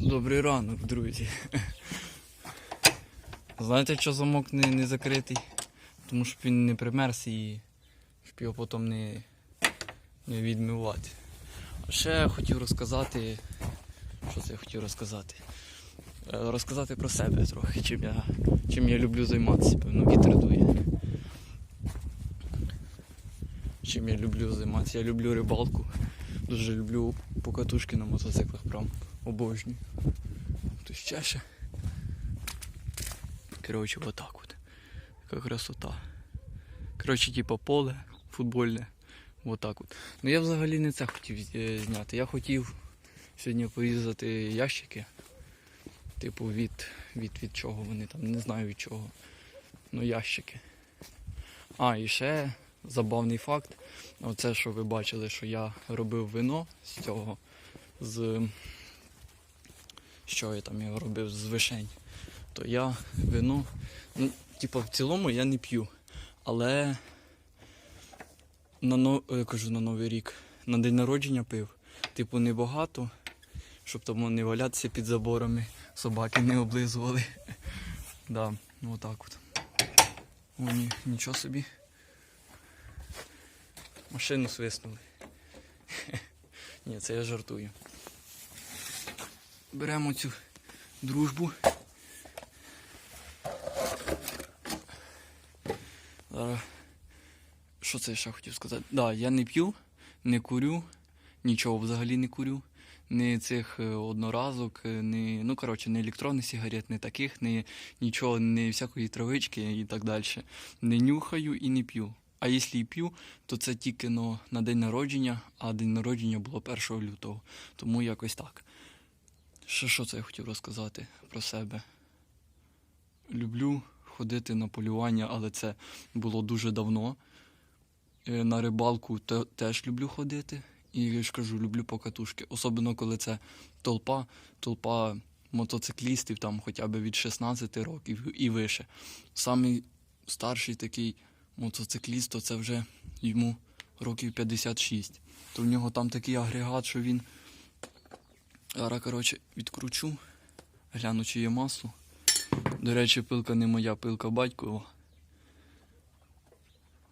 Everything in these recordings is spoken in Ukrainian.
Добрий ранок, друзі. Знаєте, що замок не, не закритий? Тому що він не примерз і щоб його потім не, не відмивати. А ще я хотів розказати. Що це я хотів розказати? Е, Розказати про себе трохи, чим я, чим я люблю займатися, певно, вітер дує. Чим я люблю займатися? Я люблю рибалку. Дуже люблю покатушки на мотоциклах, прям обожнюю. Тут ще. Коротше, вот так вот. Яка красота. Коротше, типа поле футбольне. Вот так от. Ну я взагалі не це хотів е, зняти. Я хотів сьогодні порізати ящики. Типу від, від, від чого вони там, не знаю від чого. Ну ящики. А, і ще забавний факт. Оце, що ви бачили, що я робив вино з цього, з. Що я там його робив з вишень. То я вино. Ну, типу, в цілому я не п'ю. Але на но... я кажу на Новий рік. На день народження пив. Типу, небагато, щоб там не валятися під заборами, собаки не облизували. Да, ну отак от. О, ні, нічого собі. Машину свиснули. Ні, це я жартую. Беремо цю дружбу. Зараз. Що це я ще хотів сказати? Да, я не п'ю, не курю, нічого взагалі не курю. Ні цих е, одноразок, е, ні, ну коротше, не електронних сигарет, не таких, ні нічого, не всякої травички і так далі. Не нюхаю і не п'ю. А якщо і п'ю, то це тільки ну, на день народження, а день народження було 1 лютого. Тому якось так. Ще що це я хотів розказати про себе? Люблю ходити на полювання, але це було дуже давно. Е, На рибалку теж люблю ходити. І я ж кажу, люблю покатушки. Особливо, коли це толпа, толпа мотоциклістів, там хоча б від 16 років і вище. Самий старший такий мотоцикліст, то це вже йому років 56. То в нього там такий агрегат, що він. Зараз, коротше, відкручу, гляну, чи є масло. До речі, пилка не моя, пилка батькова.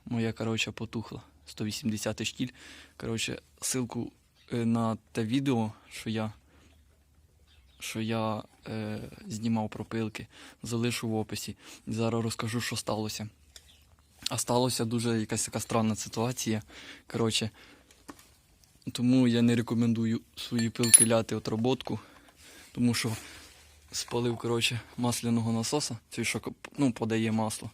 Моя, коротше, потухла. 180 штіль. Коротше, ссылку е, на те відео, що я, що я е, знімав про пилки, залишу в описі. Зараз розкажу, що сталося. А сталося дуже якась така странна ситуація. Коротше, тому я не рекомендую свої пилки ляти отработку, тому що спалив коротше, масляного насоса, цей, що ну, подає масло.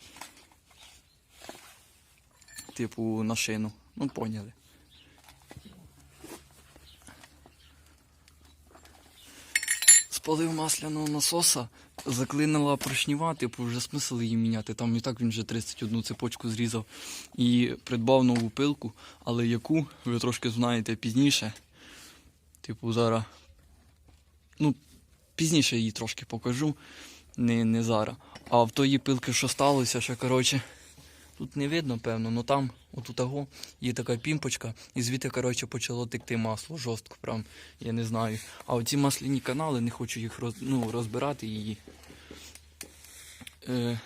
Типу на шину. Ну, поняли. Спалив масляного насоса, заклинила поршніва, типу, вже смисл її міняти. Там і так він вже 31 цепочку зрізав. І придбав нову пилку, але яку, ви трошки знаєте пізніше. Типу, зараз. Ну, пізніше її трошки покажу. Не, не зараз. А в тої пилки, що сталося, що коротше. Тут не видно, певно, але там, отут того, є така пімпочка, і звідти, коротше, почало текти масло жорстко, прям, я не знаю. А оці масляні канали, не хочу їх роз, ну, розбирати її. Е,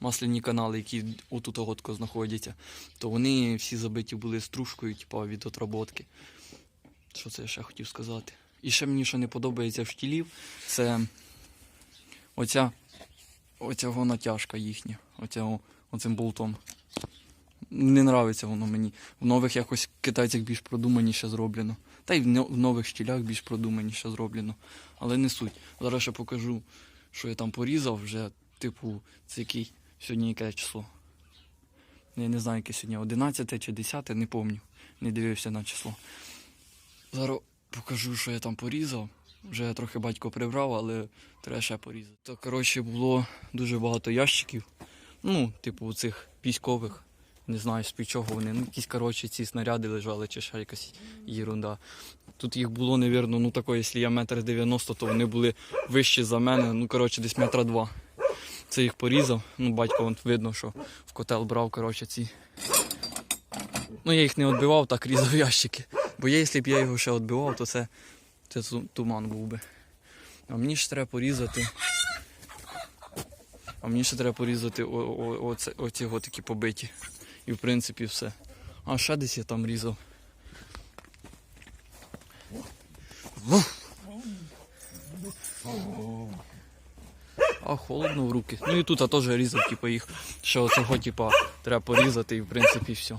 масляні канали, які отут готко знаходяться, то вони всі забиті були стружкою, типу, від отработки. Що це я ще хотів сказати? І ще мені що не подобається в штілів, це оця, оця натяжка їхня, оця, оцим болтом. Не нравиться воно мені. В нових якось китайцях більш продуманіше зроблено. Та й в нових штілях більш продуманіше зроблено. Але не суть. Зараз ще покажу, що я там порізав вже, типу, це який сьогодні яке число. Я не знаю, яке сьогодні 11 чи 10, не пам'ятаю. Не дивився на число. Зараз покажу, що я там порізав. Вже трохи батько прибрав, але треба ще порізати. То, коротше, було дуже багато ящиків. Ну, типу, цих військових. Не знаю, з під чого вони. Ну, якісь, коротше, ці снаряди лежали чи ще якась єрунда. Тут їх було, невірно, ну тако, якщо я метр дев'яносто, то вони були вищі за мене, ну, коротше, десь метра два. Це їх порізав. Ну, батько вон, видно, що в котел брав, коротше, ці. Ну, я їх не відбивав, так різав ящики. Бо я, якщо б я його ще відбивав, то це, це туман був би. А мені ж треба порізати. А мені ще треба порізати оці такі побиті. І в принципі все. А ще десь я там різав. А холодно в руки. Ну і тут я теж різав, типу, їх. Що цього, типу, треба порізати і в принципі все.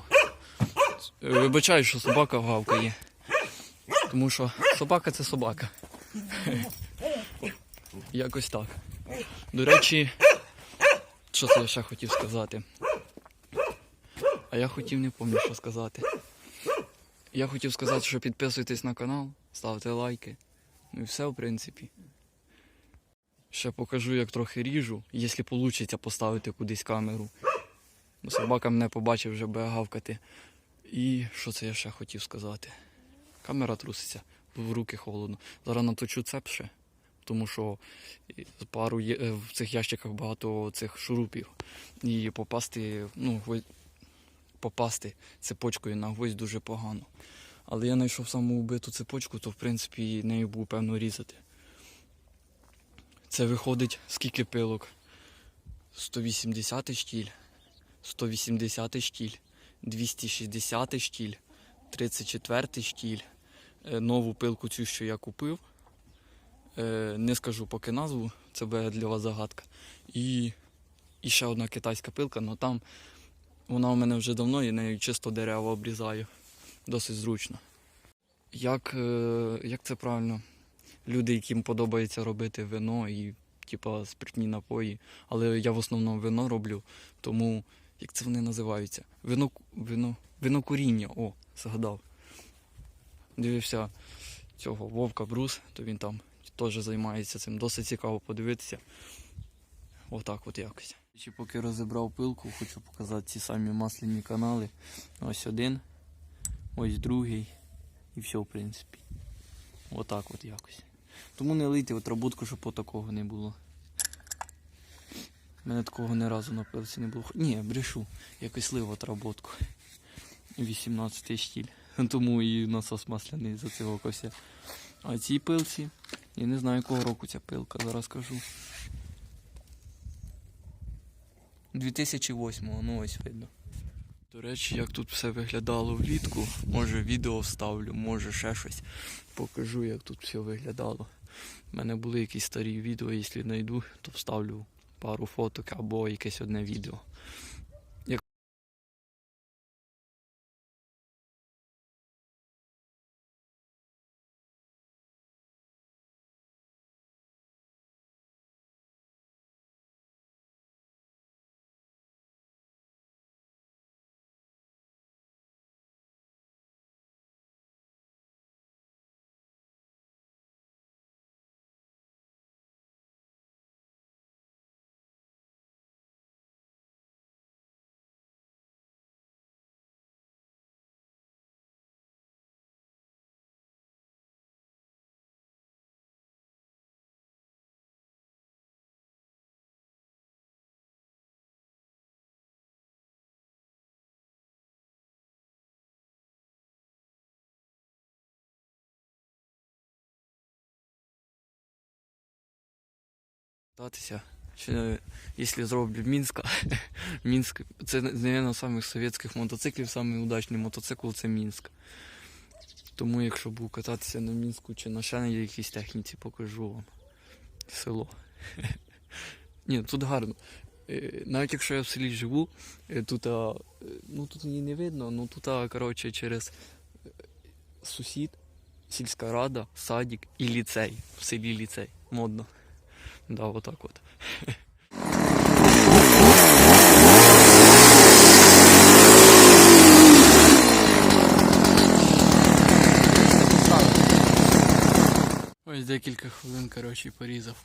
Вибачаю, що собака гавкає. Тому що собака це собака. Якось так. До речі, що це я ще хотів сказати? А я хотів не пам'ятаю, що сказати. Я хотів сказати, що підписуйтесь на канал, ставте лайки. Ну і все, в принципі. Ще покажу, як трохи ріжу, якщо вийде поставити кудись камеру. Бо собака мене побачив, вже буде гавкати. І що це я ще хотів сказати? Камера труситься, в руки холодно. Зараз наточу цеп ще, тому що пару є, е, в цих ящиках багато цих шурупів. І попасти, ну, попасти цепочкою на гвоздь дуже погано. Але я знайшов саму убиту цепочку, то в принципі нею був певно різати. Це виходить скільки пилок? 180 штіль, 180 штіль, 260 штіль, 34 штіль. Е, Нову пилку цю, що я купив. Е, Не скажу поки назву, це буде для вас загадка. І, і ще одна китайська пилка, але там вона у мене вже давно і нею чисто дерева обрізаю. Досить зручно. Як, е, як це правильно? Люди, яким подобається робити вино і типа спиртні напої. Але я в основному вино роблю, тому як це вони називаються? Вино, вино, винокуріння, о, згадав. Дивився цього Вовка Брус, то він там теж займається цим. Досить цікаво подивитися. Отак от якось. Чи поки розібрав пилку, хочу показати ці самі масляні канали. Ось один, ось другий. І все, в принципі. Отак от якось. Тому не лийте отработку, щоб такого не було. У мене такого ні разу на пилці не було. Ні, брешу. Якось лив отработку. 18 штіль. Тому і насос масляний за цього кося. А цій пилці, я не знаю якого року ця пилка, зараз кажу. 2008, ну ось видно. До речі, як тут все виглядало влітку, може відео вставлю, може ще щось. Покажу, як тут все виглядало. У мене були якісь старі відео, якщо знайду, то вставлю пару фоток або якесь одне відео. Кататися. Чи, якщо зроблю Мінська, Мінськ, це, мабуть, з самих совєтських мотоциклів, самий удачний мотоцикл це Мінськ. Тому якщо буду кататися на Мінську чи на ще на якійсь техніці, покажу вам село. Ні, тут гарно. Е, Навіть якщо я в селі живу, е, тут, е, ну тут її не видно, ну тут, коротше, через е, сусід, сільська рада, садик і ліцей. В селі ліцей. Модно. Да, вот так вот. Ось декілька хвилин, коротше, порізав.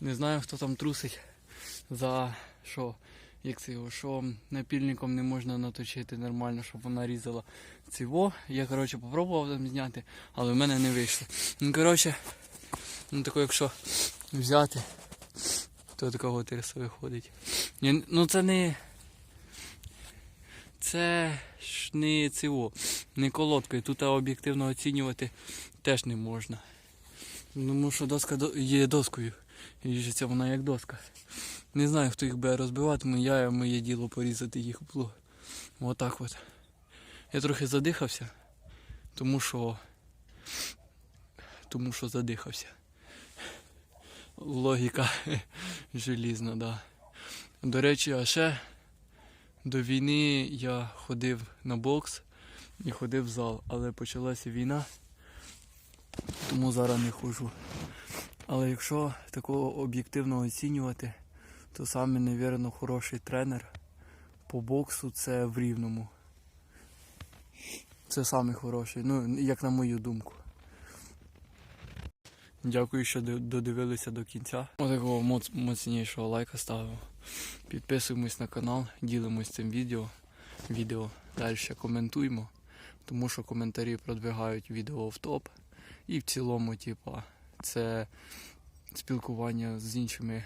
Не знаю, хто там трусить за що, як це його, що напільником не можна наточити нормально, щоб вона різала цього. Я, коротше, попробував там зняти, але в мене не вийшло. Ну, коротше, ну тако, якщо взяти, то такого тирса виходить. Ну це не. Це ж не цього, не колодкою. Тут об'єктивно оцінювати теж не можна. Тому що доска є доскою. І ріжеться вона як доска. Не знаю, хто їх буде розбиватиме, я моє діло порізати їх було. Отак от. Я трохи задихався, тому що. Тому що задихався. Логіка желізна, да. До речі, а ще до війни я ходив на бокс і ходив в зал, але почалася війна, тому зараз не ходжу. Але якщо такого об'єктивно оцінювати, то саме, невірно, хороший тренер по боксу це в рівному. Це саме хороший, ну, як на мою думку. Дякую, що додивилися до кінця. Отакого моц, моцнішого лайка ставимо. Підписуємось на канал, ділимось цим відео. Відео далі коментуємо, тому що коментарі продвигають відео в топ. І в цілому, типа, це спілкування з іншими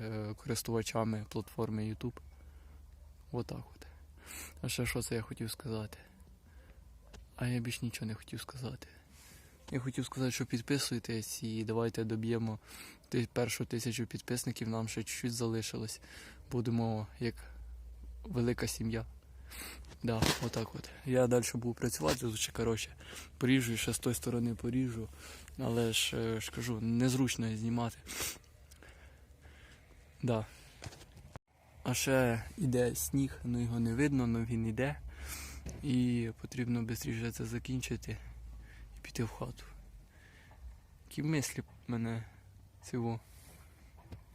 е, користувачами платформи YouTube. Отак от. А ще що це я хотів сказати? А я більш нічого не хотів сказати. Я хотів сказати, що підписуйтесь і давайте доб'ємо першу тисячу підписників, нам ще чуть-чуть залишилось. Будемо як велика сім'я. Да, отак от. Я далі буду працювати, лучше коротше, поріжу ще з тої сторони поріжу. Але ж, е, кажу, незручно знімати. Да. А ще йде сніг, ну його не видно, але він йде. І потрібно швидше це закінчити піти в хату. Які мислі мене цього.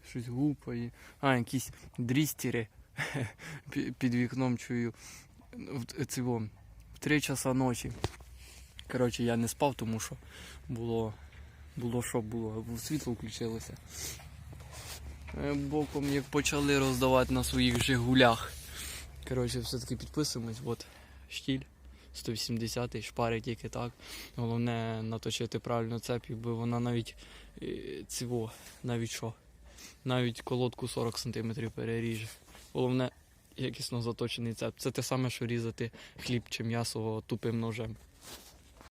Щось гупає. А, якісь дрістіри під вікном чую. Цього, в 3 часа ночі. Коротше, я не спав, тому що було, було що було, світло включилося. Е, Боком як почали роздавати на своїх Жигулях. Коротше, все-таки підписуємось, от штіль 180 шпарить тільки так. Головне наточити правильно цепі, бо вона навіть ціво, навіть що, навіть колодку 40 см переріже. Головне якісно заточений цеп. Це те саме, що різати хліб чи м'ясо тупим ножем.